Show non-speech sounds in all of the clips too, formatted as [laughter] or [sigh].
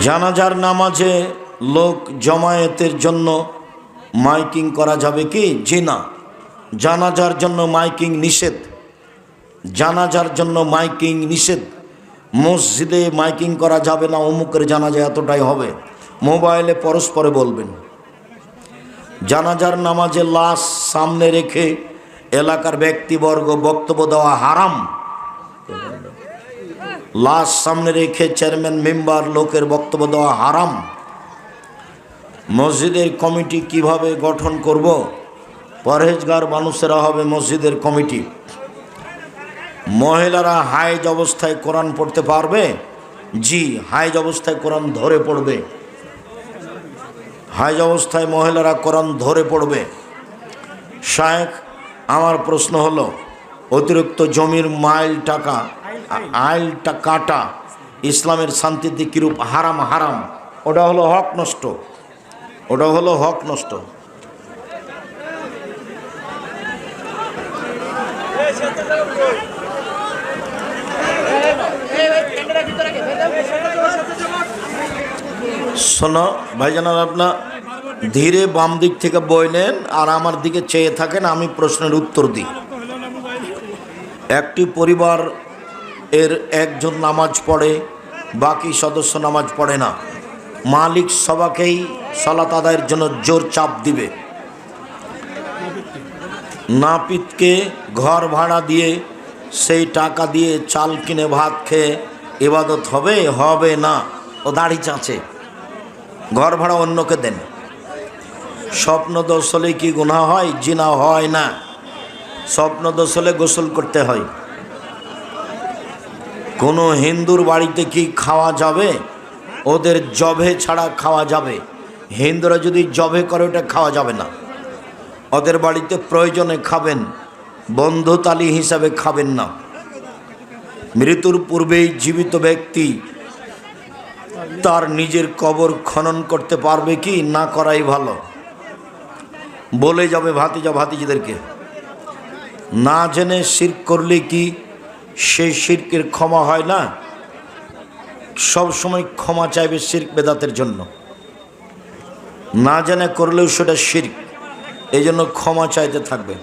জানাজার নামাজে লোক জমায়েতের জন্য মাইকিং করা যাবে কি? জি না। জানাজার জন্য মাইকিং নিষেধ। জানাজার জন্য মাইকিং নিষেধ। মসজিদে মাইকিং করা যাবে না, অমুকের জানাজা এতটাই হবে। মোবাইলে পরস্পরে বলবেন। জানাজার নামাজে লাশ সামনে রেখে এলাকার ব্যক্তিবর্গ বক্তব্য দেওয়া হারাম। লাশ সামনে রেখে চেয়ারম্যান, মেম্বার, লোকের বক্তব্য দেওয়া হারাম। মসজিদের কমিটি কীভাবে গঠন করব? পরহেজগার মানুষেরা হবে মসজিদের কমিটি। মহিলারা হাইজ অবস্থায় কোরআন পড়তে পারবে? জি হাইজ অবস্থায় কোরআন ধরে পড়বে। হাইজ অবস্থায় মহিলারা কোরআন ধরে পড়বে। শায়েখ, আমার প্রশ্ন হলো, অতিরিক্ত জমির মাইল টাকা আইলটা কাটা, ইসলামের শান্তিতে কিরূপ হারাম হারাম, ওটা হলো হক নষ্ট। ওটা হলো হক নষ্ট। শোনো, ভাইজানার, আপনার ধীরে বাম দিক থেকে বই নেন, আর আমার দিকে চেয়ে থাকেন, আমি প্রশ্নের উত্তর দিই। একটি পরিবার এর একজন নামাজ পড়ে, বাকি সদস্য নামাজ পড়ে না। মালিক সবাকেই সালাত আদায়ের জন্য জোর চাপ দিবে। নাপিতকে ঘর ভাড়া দিয়ে সেই টাকা দিয়ে চাল কিনে ভাত খেয়ে ইবাদত হবে হবে না, ও দাড়ি চাঁচে। ঘর ভাড়া অন্যকে দেন। স্বপ্ন দোষ হলে কি গুণা হয়, জিনা হয় না। স্বপ্ন দোষ হলে গোসল করতে হয়। কোনো হিন্দুর বাড়িতে কি খাওয়া যাবে? ওদের জবে ছাড়া খাওয়া যাবে। হিন্দুরা যদি জবে করে, ওটা খাওয়া যাবে না। ওদের বাড়িতে প্রয়োজনে খাবেন, বন্ধুতালি হিসাবে খাবেন না। মৃত্যুর পূর্বেই জীবিত ব্যক্তি তার নিজের কবর খনন করতে পারবে কি না করাই ভালো। বলে যাবে ভাতিজা ভাতিজিদেরকে। না জেনে শির করলে কি সেই শিরকের ক্ষমা হয় না। সব সময় ক্ষমা চাইবে শির্ক বেদাতের জন্য। না জেনে করলেও সেটা শির্ক। এই জন্য ক্ষমা চাইতে থাকবে।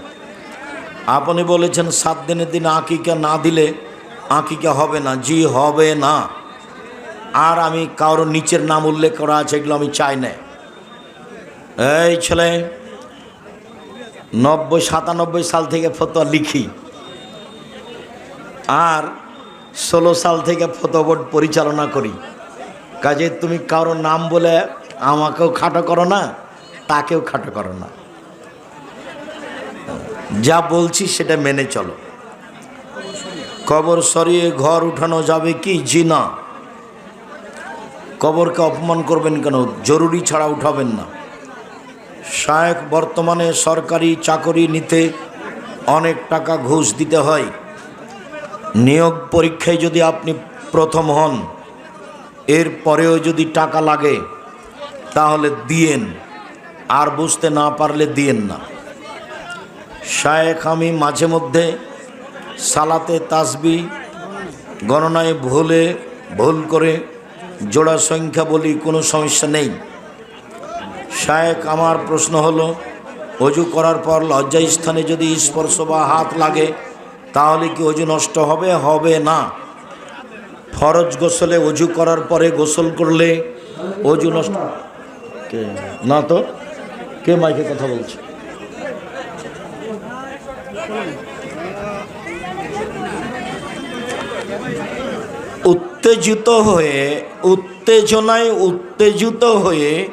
আপনি বলেছেন, সাত দিনের দিন আঁকিকা না দিলে আঁকিকা হবে না। জি, হবে না। আর আমি কারোর নিচের নাম উল্লেখ করা আছে, এগুলো আমি চাই না। এই ছেলে, নব্বই সাতানব্বই সাল থেকে ফতোয়া লিখি। আর ষোলো সাল থেকে ফটো বোর্ড পরিচালনা করি। কাজে তুমি কারোর নাম বলে আমাকেও খাটো করো না, তাকেও খাটো করো না। যা বলছি সেটা মেনে চলো। কবর সরিয়ে ঘর উঠানো যাবে কি? জি না। কবরকে অপমান করবেন কেন? জরুরি ছাড়া উঠাবেন না। শায়েক বর্তমানে সরকারি চাকরি নিতে অনেক টাকা ঘুষ দিতে হয়। নিয়োগ পরীক্ষায় যদি আপনি প্রথম হন, এর পরেও যদি টাকা লাগে, তাহলে দিয়েন। আর বুঝতে না পারলে দিয়েন না। শায়েখ আমি মাঝে মধ্যে সালাতে তাসবি, গণনায় ভুলে, ভুল করে জোড়া সংখ্যা বলি কোনো সমস্যা নেই। শায়েক আমার প্রশ্ন হলো, অজু করার পর লজ্জা স্থানে যদি স্পর্শ বা হাত লাগে তাহলে কি অজু নষ্ট হবে? হবে না। ফরজ গোসলে অজু করার পরে গোসল করলে অজু নষ্ট কে? না তো? কে মাইকে কথা বলছে? উত্তেজিত হয়ে, উত্তেজনায় উত্তেজিত হয়ে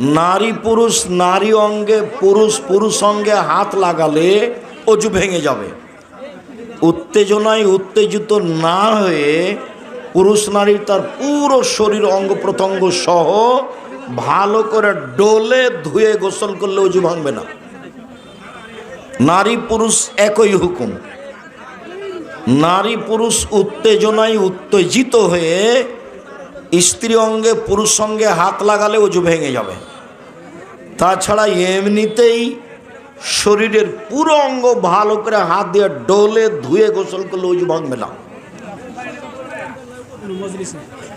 নারী পুরুষ নারী অঙ্গে, পুরুষ পুরুষ অঙ্গে হাত লাগালে অজু ভেঙে যাবে। উত্তেজনায় উত্তেজিত না হয়ে পুরুষ নারী তার পুরো শরীর অঙ্গ প্রত্যঙ্গ সহ ভালো করে ডোলে ধুয়ে গোসল করলে অজু ভাঙবে না। নারী পুরুষ একই হুকুম। নারী পুরুষ উত্তেজনায় উত্তেজিত হয়ে স্ত্রী অঙ্গে পুরুষ সঙ্গে হাত লাগালে অজু ভেঙে যাবে। তাছাড়া এমনিতেই শরীরের পুরো অঙ্গ ভালো করে হাত দিয়ে ডোলে ধুয়ে গোসল করলে অজু ভাঙবে না।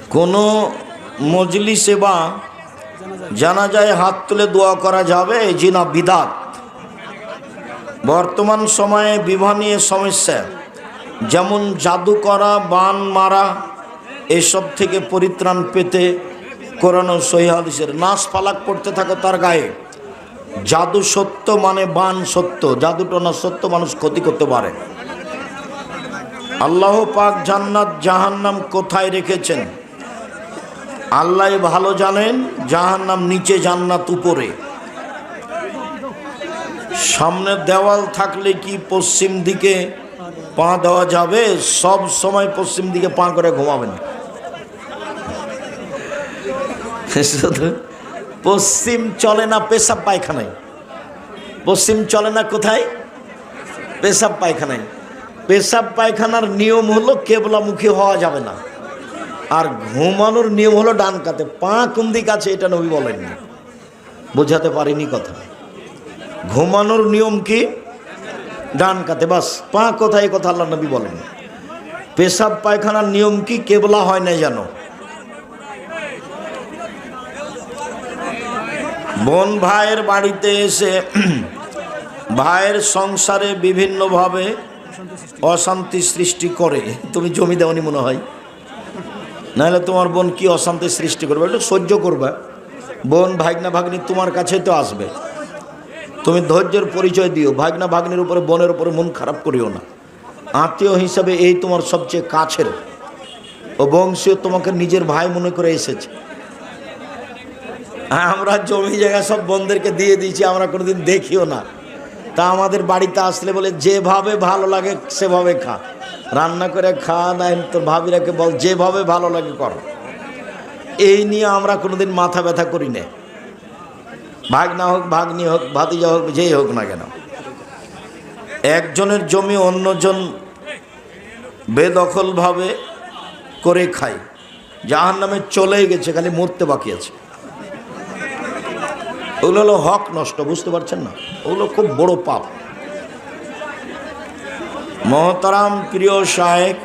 কোনো মজলিসে? বা জানা যায় হাত তুলে দোয়া করা যাবে জি না বিদাত। বর্তমান সময়ে বিবাহ নিয়ে সমস্যা। যেমন জাদু করা বান মারা এসব থেকে পরিত্রাণ পেতে কোরআন ও সহি হাদিসের নাচ পালাক পড়তে থাকে তার গায়ে। জাদু সত্য মানে বান সত্য। জাদুটনা সত্য মানুষ ক্ষতি করতে পারে। আল্লাহ পাক জান্নাত জাহান্নাম কোথায় রেখেছেন? আল্লাহ ভালো জানেন জাহান্নাম নিচে জান্নাত উপরে। সামনে দেওয়াল থাকলে কি পশ্চিম দিকে পা দেওয়া যাবে? সব সময় পশ্চিম দিকে পা করে ঘুমাবেন। [laughs] পশ্চিম চলে না পেশাব পায়খানায়? পশ্চিম চলে না কোথায়? পেশাব পায়খানায়। পেশাব পায়খানার নিয়ম হলো কেবলামুখী হওয়া যাবে না। আর ঘুমানোর নিয়ম হলো ডান কাতে। পা কোন দিক আছে এটা নবী বলেননি। বোঝাতে পারিনি কথা। ঘুমানোর নিয়ম কি? ডান কাতে। বাস, পা কোথায় কথা আল্লাহ নবী বলেন পেশাব পায়খানার নিয়ম কি? কেবলা হয় না জানো? বোন ভাইয়ের বাড়িতে এসে ভাইয়ের সংসারে বিভিন্নভাবে অশান্তি সৃষ্টি করে। তুমি জমি দেওয়ানি মনে হয়। নাহলে তোমার বোন কি অশান্তি সৃষ্টি করবে? একটু সহ্য করবে। বোন ভাগনা ভাগ্নি তোমার কাছে তো আসবে। তুমি ধৈর্যের পরিচয় দিও। ভাগনা ভাগ্নির উপরে, বোনের উপরে মন খারাপ করিও না। আত্মীয় হিসাবে এই তোমার সবচেয়ে কাছের। ও বংশীয় তোমাকে নিজের ভাই মনে করে এসেছে। আমরা জমি জায়গা সব বোনদেরকে দিয়ে দিয়েছি, আমরা কোনোদিন দেখিও না। তা আমাদের বাড়িতে আসলে বলে, যেভাবে ভালো লাগে, সেভাবে খা। রান্না করে খা না তোর ভাবিরাকে বল, যেভাবে ভালো লাগে কর। এই নিয়ে আমরা কোনোদিন মাথা ব্যথা করি না। ভাগনা হোক, ভাগ্নি হোক, ভাতিজা হোক, যেই হোক না কেন। একজনের জমি অন্যজন বেদখলভাবে করে খায়। জাহান নামে চলেই গেছে, খালি মরতে বাকি আছে। ওগুলো হলো হক নষ্ট, বুঝতে পারছেন না? ওগুলো খুব বড় পাপ। মহতারাম প্রিয় শায়েক,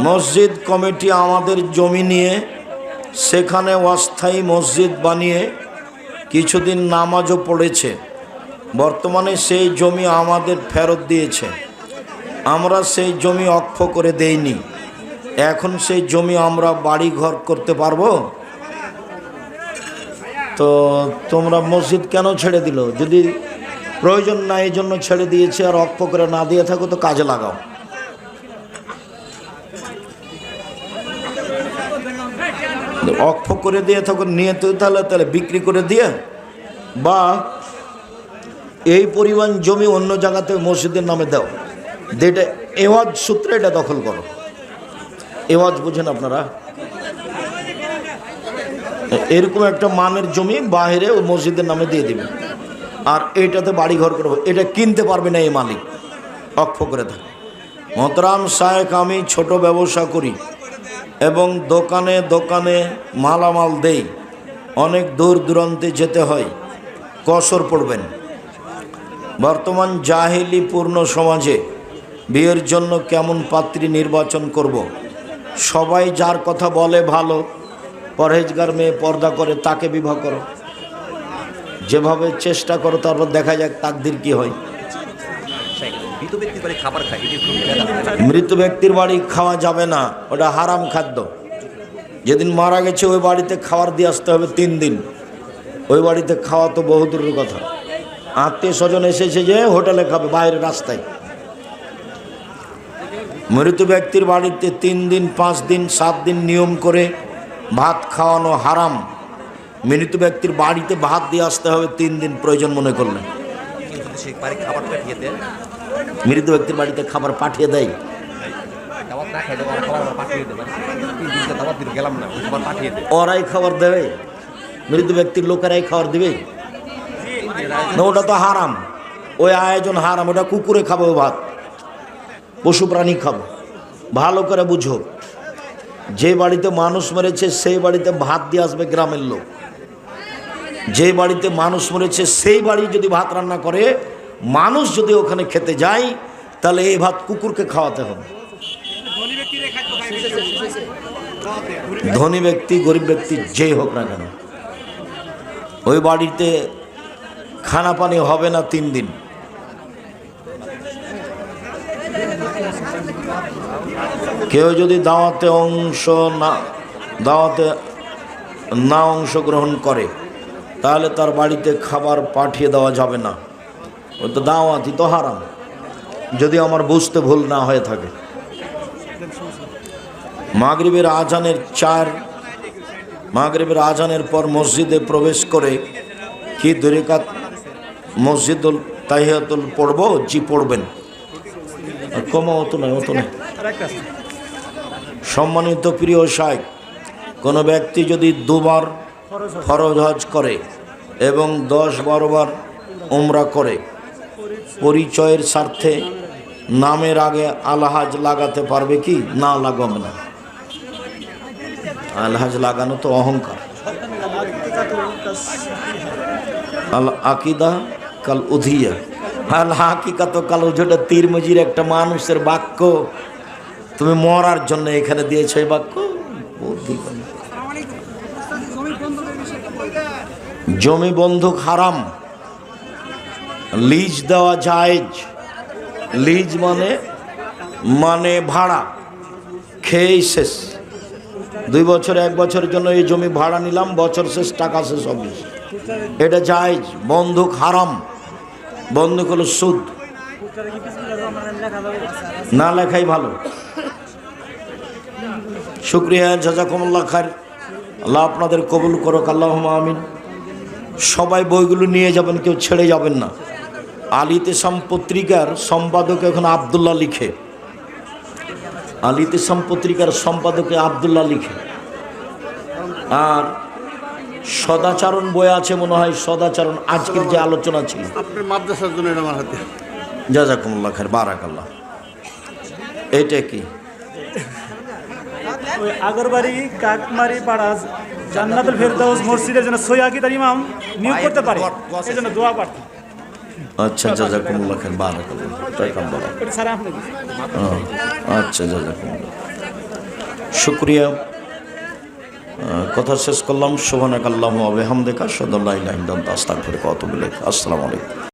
মসজিদ কমিটি আমাদের জমি নিয়ে, সেখানে অস্থায়ী মসজিদ বানিয়ে কিছুদিন নামাজও পড়েছে। বর্তমানে সেই জমি আমাদের ফেরত দিয়েছে। আমরা সেই জমি অক্ষ করে দেইনি। এখন সেই জমি আমরা বাড়ি ঘর করতে পারব? তো তোমরা মসজিদ কেন ছেড়ে দিল? যদি প্রয়োজন না এই জন্য ছেড়ে দিয়েছে আর অক্ষ করে না দিয়ে থাকো তো কাজে লাগাও। অক্ষ করে দিয়ে থাকো, নিয়ে তো তাহলে তাহলে বিক্রি করে দিয়ে বা এই পরিমাণ জমি অন্য জায়গাতে মসজিদের নামে দাও। যেটা এওয়াজ সূত্রে এটা দখল করো। এওয়াজ বুঝেন আপনারা? এরকম একটা মানের জমি বাহিরে ও মসজিদের নামে দিয়ে দিবে। আর এইটাতে বাড়ি ঘর করব। এটা কিনতে পারবে না এই মালিক। অক্ষ করে থাকে মতরাম সাহেক আমি ছোট ব্যবসা করি এবং দোকানে দোকানে মালামাল দেই। অনেক দূর দূরান্তে যেতে হয়। কসর পড়বেন। বর্তমান জাহিলি পূর্ণ সমাজে বিয়ের জন্য কেমন পাত্রী নির্বাচন করব। সবাই যার কথা বলে ভালো পরহেজগার মেয়ে পর্দা করে তাকে বিবাহ করো। যেভাবে চেষ্টা করো তারপর দেখা যাক তাকদির কি হয়। মৃত ব্যক্তির বাড়ি খাওয়া যাবে না ওটা হারাম খাদ্য। যেদিন মারা গেছে ওই বাড়িতে খাবার দিয়ে আসতে হবে তিন দিন। ওই বাড়িতে খাওয়া তো বহু দূরের কথা। আত্মীয় স্বজন এসেছে যে হোটেলে খাবে বাইরের রাস্তায়। মৃত ব্যক্তির বাড়িতে তিন দিন পাঁচ দিন সাত দিন নিয়ম করে ভাত খাওয়ানো হারাম। মৃত ব্যক্তির বাড়িতে ভাত দিয়ে আসতে হবে, তিন দিন প্রয়োজন মনে করলে। মৃত ব্যক্তির বাড়িতে খাবার পাঠিয়ে দেয়। ওরাই খাবার দেবে। মৃত ব্যক্তির লোকেরাই খাবার দিবে। না, ওটা তো হারাম। ওই আয়োজন হারাম, ওটা কুকুরে খাব ভাত। পশু প্রাণী খাব। ভালো করে বুঝো। যে বাড়িতে মানুষ মরেছে, সেই বাড়িতে ভাত দিয়ে আসবে গ্রামের লোক। যে বাড়িতে মানুষ মরেছে, সেই বাড়ি যদি ভাত রান্না করে, মানুষ যদি ওখানে খেতে যায়, তাহলে এই ভাত কুকুরকে খাওয়াতে হবে। ধনী ব্যক্তি, গরিব ব্যক্তি যেই হোক না কেন। ওই বাড়িতে খানা পানি হবে না তিন দিন। কেউ যদি দাওয়াতে অংশ না, দাওয়াতে না অংশগ্রহণ করে, তাহলে তার বাড়িতে খাবার পাঠিয়ে দেওয়া যাবে না। ও তো দাওয়াতই তো হারাম। যদি আমার বুঝতে ভুল না হয়ে থাকে। মাগরিবের আজানের চার, মাগরিবের আজানের পর মসজিদে প্রবেশ করে কি দরিকাত মসজিদুল তাহিয়াতুল পড়ব? জি, পড়বেন। কমা অত নয় অত নয় সম্মানিত প্রিয় সাহেব কোনো ব্যক্তি যদি দুবার ফরজ হজ করে এবং দশ বারোবার উমরা করে, পরিচয়ের স্বার্থে নামের আগে আলহাজ লাগাতে পারবে কি? না লাগাবে না। আলহাজ লাগানো তো অহংকার। আল আকিদা কাল উধিয়া। আল হাকিকা তো কাল উজোটা তীর মজির একটা মানুষের বাক্য। তুমি মরার জন্য এখানে দিয়েছ এই বাক্য? জমি বন্ধক হারাম। লিজ দেওয়া জায়েজ। লিজ মানে মানে ভাড়া। খেয়েই শেষ। দুই বছর এক বছরের জন্য এই জমি ভাড়া নিলাম, বছর শেষ, টাকা শেষ হবে এটা জায়েজ, বন্ধক হারাম। বন্ধুক হলো সুদ। না লেখাই ভালো। শুক্রিয়া জাজাকুমুল্লাহ খার আল্লাহ আপনাদের কবুল করুক আল্লাহ আমিন। সবাই বইগুলো নিয়ে যাবেন কেউ ছেড়ে যাবেন না। আলিতেসাম পত্রিকার সম্পাদক এখন আবদুল্লাহ লিখে। আলিতেসাম পত্রিকার সম্পাদকে আবদুল্লাহ লিখে। আর সদাচরণ বই আছে মনে হয় সদাচরণ আজকের যে আলোচনা ছিল। আপনার মাদ্রাসার জন্য আমার হাতে। জাজাকুমুল্লাহ খার বারাকাল্লাহ। এটা কি? ওই আগরবাড়ি কাকমারি পাড়া জান্নাতুল ফেরদাউস মসজিদের জন্য সৈয়াকিদার ইমাম নিয়োগ করতে পারে। এই জন্য দোয়া প্রার্থী আচ্ছা জাজাকুমুল্লাহ খার বারাকাল্লাহ বলা ছাড়া আপনি হ্যাঁ, আচ্ছা জাজাকুমুল্লাহ। শুক্রিয়া। কথা শেষ করলাম। শোভনাক আল্লাহ আবে হামদেকা সদল্লাহ আস্তাক ফিরে কত বলে আসসালামু আলাইকুম।